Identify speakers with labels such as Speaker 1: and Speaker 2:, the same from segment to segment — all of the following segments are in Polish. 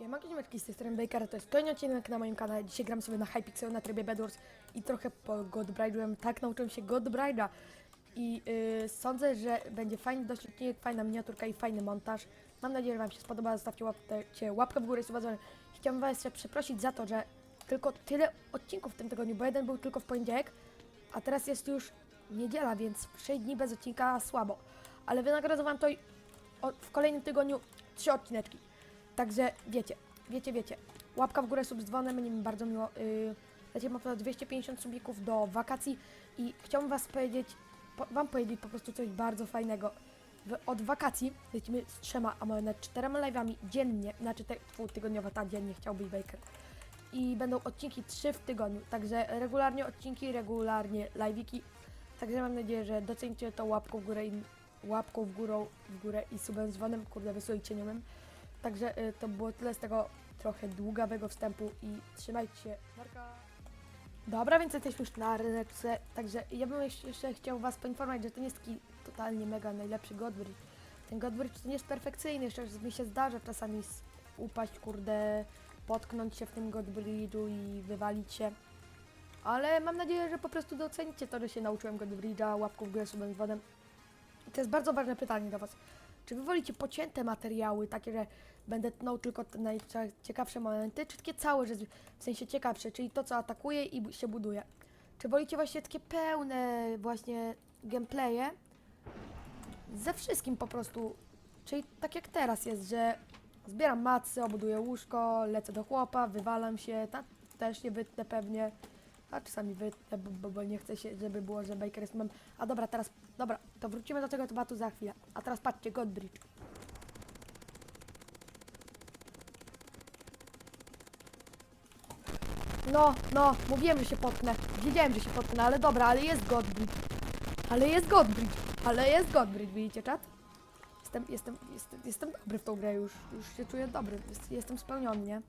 Speaker 1: Siemanko, ziomeczki, z tej strony Baker, to jest kolejny odcinek na moim kanale. Dzisiaj gram sobie na Hypixel na trybie Bedwars i trochę po Godbride'em. Tak nauczyłem się Godbride'a i yy, sądzę, że będzie fajny dość odcinek, fajna miniaturka i fajny montaż. Mam nadzieję, że Wam się spodoba. Zostawcie łapkę, łapkę w górę i suba. Chciałbym Was jeszcze przeprosić za to, że tylko tyle odcinków w tym tygodniu, bo jeden był tylko w poniedziałek, a teraz jest już niedziela, więc 6 dni bez odcinka słabo. Ale wynagrodzę Wam to w kolejnym tygodniu trzy odcineczki. Także wiecie, wiecie, wiecie. Łapka w górę, sub z dzwonem, będzie mi bardzo miło. Yy, lecimy po 250 subików do wakacji i chciałbym was powiedzieć, po, wam powiedzieć po prostu coś bardzo fajnego. W, od wakacji lecimy z trzema, a może nawet czterema live'ami dziennie, znaczy te, tygodniowa, ta dziennie chciał być Baker. I będą odcinki trzy w tygodniu, także regularnie odcinki, regularnie live'iki. Także mam nadzieję, że docenicie to łapką w górę i łapką w górę, w górę i subem z dzwonem, kurde, wysłujcie niomym. Także y, to było tyle z tego trochę długawego wstępu i trzymajcie się. Marka. Dobra, więc jesteśmy już na ryneczce, także ja bym jeszcze- chciał Was poinformować, że to nie jest taki totalnie mega najlepszy Godbridge. Ten Godbridge to nie jest perfekcyjny, jeszcze mi się zdarza czasami upaść, kurde, potknąć się w tym Godbridge'u i wywalić się. Ale mam nadzieję, że po prostu docenicie to, że się nauczyłem Godbridge'a, łapką w górę, subem z wodem. I to jest bardzo ważne pytanie do Was. Czy wy wolicie pocięte materiały, takie, że będę tnął tylko te najciekawsze momenty, czy takie całe, że w sensie ciekawsze, czyli to, co atakuje i się buduje? Czy wolicie właśnie takie pełne właśnie gameplaye ze wszystkim po prostu, czyli tak jak teraz jest, że zbieram macy, obuduję łóżko, lecę do chłopa, wywalam się, ta, też nie wytnę pewnie, a czasami wytnę, bo, bo, bo nie chcę się, żeby było, że Baker jest. A dobra, teraz, dobra, to wrócimy do tego tematu za chwilę. A teraz patrzcie, Godbridge. No, no, mówiłem, że się potnę. Wiedziałem, że się potnę, ale dobra, ale jest Godbridge. Ale jest Godbridge. Ale jest Godbridge, widzicie czat? Jestem, jestem, jestem, jestem dobry w tą grę już. Już się czuję dobry. Jest, jestem spełniony, nie?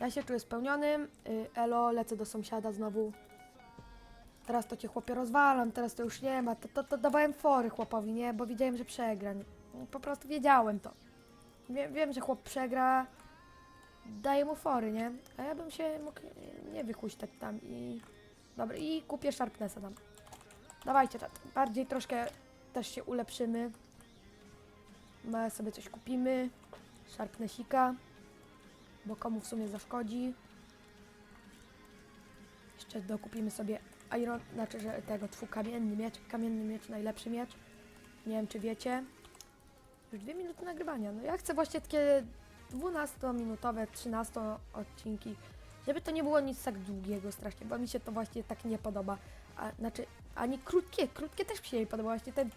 Speaker 1: Ja się czuję spełnionym. Y, elo, lecę do sąsiada znowu. Teraz to cię chłopie rozwalam, teraz to już nie ma. To, to, to dawałem fory chłopowi, nie? Bo wiedziałem, że przegra. Po prostu wiedziałem to. Wie, wiem, że chłop przegra. Daję mu fory, nie? A ja bym się mógł nie- wychuśtać tam i... Dobra, i kupię Sharpnessa tam. Dawajcie, czat. Bardziej troszkę też się ulepszymy. My sobie coś kupimy. Sharpnessika. Bo komu w sumie zaszkodzi. Jeszcze dokupimy sobie Iron, znaczy, że tego, tfu, kamienny miecz, kamienny miecz, najlepszy miecz. Nie wiem, czy wiecie. Już dwie minuty nagrywania. No ja chcę właśnie takie 12-minutowe, 13 odcinki, żeby to nie było nic tak długiego strasznie, bo mi się to właśnie tak nie podoba. A, znaczy, ani krótkie, krótkie też mi się nie podoba. Właśnie ten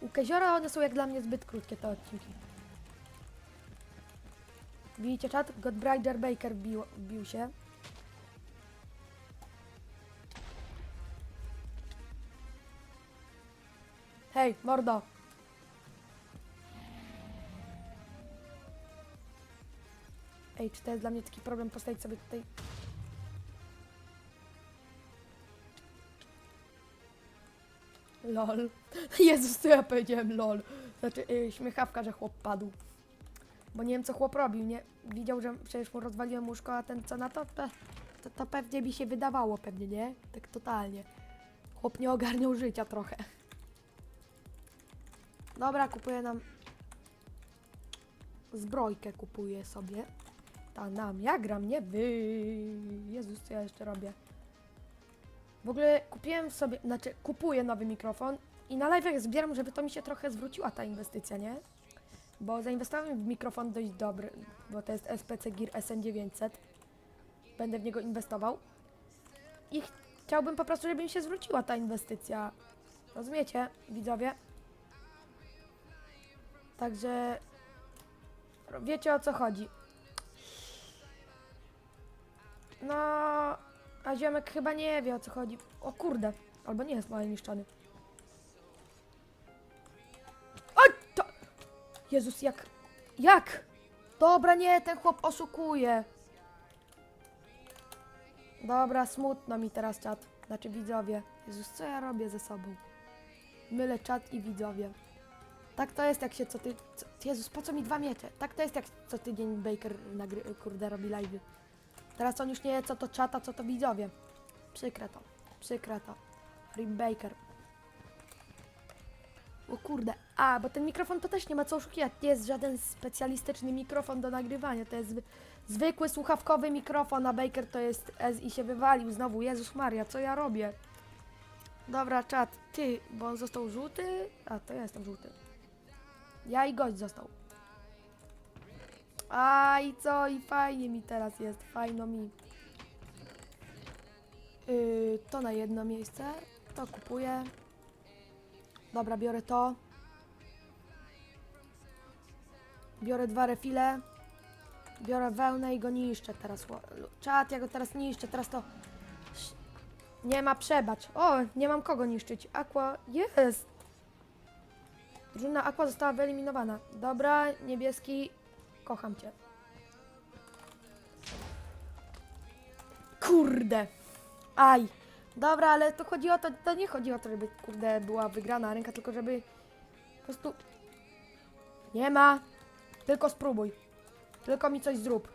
Speaker 1: u Keziora one są jak dla mnie zbyt krótkie te odcinki. Widzicie czat? Godbrider Baker bił, bił się. Hej, mordo! Ej, czy to jest dla mnie taki problem postawić sobie tutaj... LOL. Jezus, co ja powiedziałem LOL. Znaczy, yy, śmiechawka, że chłop padł. Bo nie wiem, co chłop robił, nie? Widział, że przecież mu rozwaliłem łóżko, a ten co na to? To, to, to pewnie mi się wydawało, pewnie, nie? Tak totalnie. Chłop nie ogarniał życia trochę. Dobra, kupuję nam... Zbrojkę kupuję sobie. Ta nam, ja gram, nie wy. Jezus, co ja jeszcze robię? W ogóle kupiłem sobie, znaczy kupuję nowy mikrofon i na live'ach zbieram, żeby to mi się trochę zwróciła ta inwestycja, nie? Bo zainwestowałem w mikrofon dość dobry, bo to jest SPC Gear SN900. Będę w niego inwestował. I ch- chciałbym po prostu, żeby mi się zwróciła ta inwestycja. Rozumiecie, widzowie? Także wiecie o co chodzi. No, a ziomek chyba nie wie o co chodzi. O kurde, albo nie jest mały niszczony. Oj, to... Jezus, jak... Jak? Dobra, nie, ten chłop oszukuje. Dobra, smutno mi teraz czat. Znaczy widzowie. Jezus, co ja robię ze sobą? Mylę czat i widzowie. Tak to jest, jak się co ty... Co, Jezus, po co mi dwa miecze? Tak to jest, jak co tydzień Baker nagry, kurde robi live'y. Teraz on już nie wie, co to czata, co to widzowie. Przykre to. Przykre to. Rip Baker. O kurde. A, bo ten mikrofon to też nie ma co oszukiwać. Nie jest żaden specjalistyczny mikrofon do nagrywania. To jest zwy, zwykły słuchawkowy mikrofon, a Baker to jest S i się wywalił znowu. Jezus Maria, co ja robię? Dobra, czat. Ty, bo on został żółty. A, to ja jestem żółty. Ja i gość został. A i co? I fajnie mi teraz jest. Fajno mi. Yy, to na jedno miejsce. To kupuję. Dobra, biorę to. Biorę dwa refile. Biorę wełnę i go niszczę teraz. Czad, ja go teraz niszczę. Teraz to... Nie ma przebacz. O, nie mam kogo niszczyć. Aqua jest. Drużyna Aqua została wyeliminowana. Dobra, niebieski. Kocham cię. Kurde. Aj. Dobra, ale to chodzi o to, to nie chodzi o to, żeby kurde była wygrana ręka, tylko żeby po prostu nie ma. Tylko spróbuj. Tylko mi coś zrób.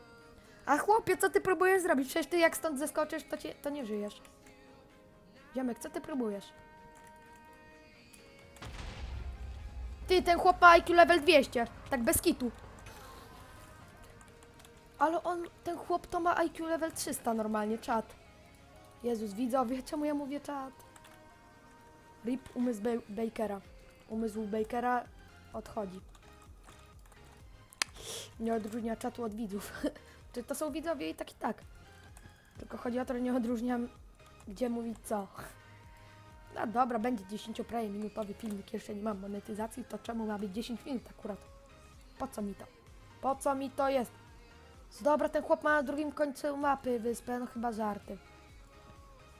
Speaker 1: A chłopie, co ty próbujesz zrobić? Przecież ty jak stąd zeskoczysz, to, cię, to nie żyjesz. Ziomek, co ty próbujesz? Ty, ten chłop ma IQ level 200. Tak bez kitu. Ale on, ten chłop to ma IQ level 300 normalnie, czat. Jezus, widzowie, czemu ja mówię czat? RIP umysł Ba- Bakera. Umysł Bakera odchodzi. Nie odróżnia czatu od widzów. Czy to są widzowie i tak i tak. Tylko chodzi o to, że nie odróżniam, gdzie mówić co. No dobra, będzie 10 prawie minutowy filmik, jeszcze nie mam monetyzacji, to czemu ma być 10 minut akurat? Po co mi to? Po co mi to jest? Dobra, ten chłop ma na drugim końcu mapy wyspę, no chyba żarty.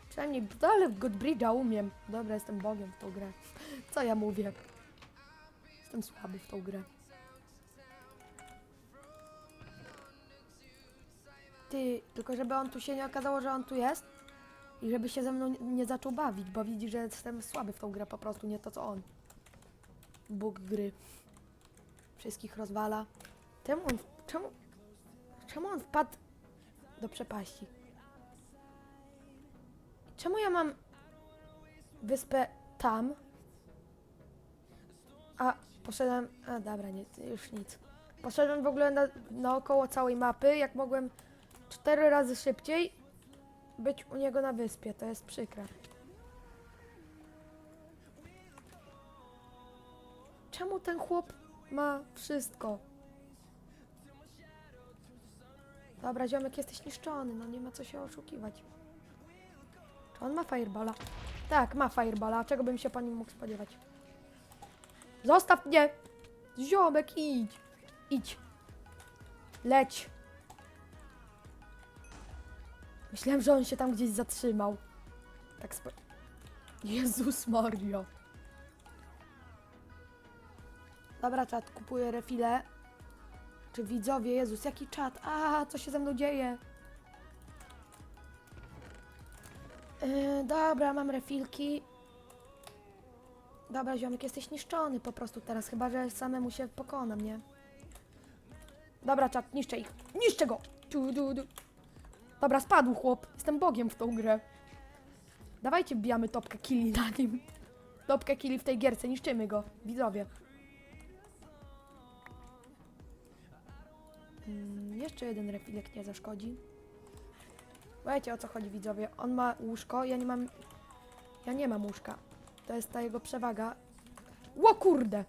Speaker 1: Przynajmniej, no ale Godbridge'a umiem. Dobra, jestem bogiem w tą grę. Co ja mówię? Jestem słaby w tą grę. Ty, tylko żeby on tu się nie okazało, że on tu jest i żeby się ze mną nie- zaczął bawić, bo widzi, że jestem słaby w tą grę po prostu, nie to co on. Bóg gry. Wszystkich rozwala. Czemu on, czemu, czemu on wpadł do przepaści? Czemu ja mam wyspę tam? A poszedłem. A dobra, nie, już nic. Poszedłem w ogóle na, naokoło całej mapy, jak mogłem cztery razy szybciej być u niego na wyspie. To jest przykre. Czemu ten chłop ma wszystko? Dobra, ziomek, jesteś niszczony, no nie ma co się oszukiwać. Czy on ma fireballa? Tak, ma fireballa. Czego bym się po nim mógł spodziewać? Zostaw mnie! Ziomek, idź! Idź! Leć! Myślałem, że on się tam gdzieś zatrzymał. Tak spo... Jezus Mario. Dobra, czat, kupuję refile. Czy widzowie? Jezus, jaki czat? A, co się ze mną dzieje? Yy, dobra, mam refilki. Dobra, ziomek, jesteś niszczony po prostu teraz, chyba że samemu się pokonam, nie? Dobra, czat, niszczę ich. Niszczę go! Tu, du, du. Dobra, spadł chłop. Jestem bogiem w tą grę. Dawajcie, bijamy topkę killi na nim. Topkę killi w tej gierce, niszczymy go. Widzowie. Mm, jeszcze jeden refilek nie zaszkodzi. Wiecie o co chodzi widzowie. On ma łóżko, ja nie mam. Ja nie mam łóżka. To jest ta jego przewaga. Ło kurde!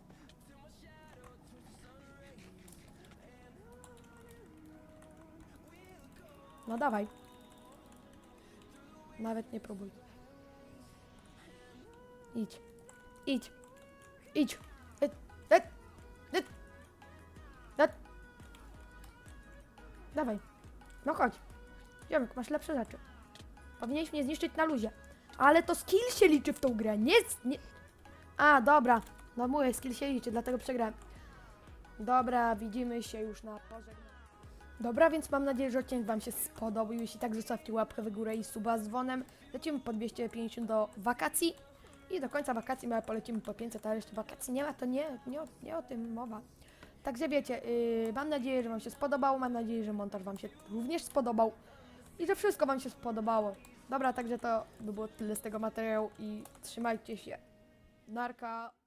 Speaker 1: No dawaj. Nawet nie próbuj. Idź. Idź. Idź. Ed, ed, ed. Dawaj. No chodź. Ziomek, masz lepsze rzeczy. Powinieneś mnie zniszczyć na luzie. Ale to skill się liczy w tą grę, nie... nie... A, dobra. No mówię, skill się liczy, dlatego przegrałem. Dobra, widzimy się już na pożegnaniu. Dobra, więc mam nadzieję, że odcinek Wam się spodobał. Jeśli tak, zostawcie łapkę w górę i suba z dzwonem. Lecimy po 250 do wakacji. I do końca wakacji my polecimy po 500, ale jeszcze wakacji nie ma, to nie, nie, nie o tym mowa. Także wiecie, yy, mam nadzieję, że Wam się spodobało, mam nadzieję, że montaż Wam się również spodobał i że wszystko Wam się spodobało. Dobra, także to by było tyle z tego materiału i trzymajcie się. Narka.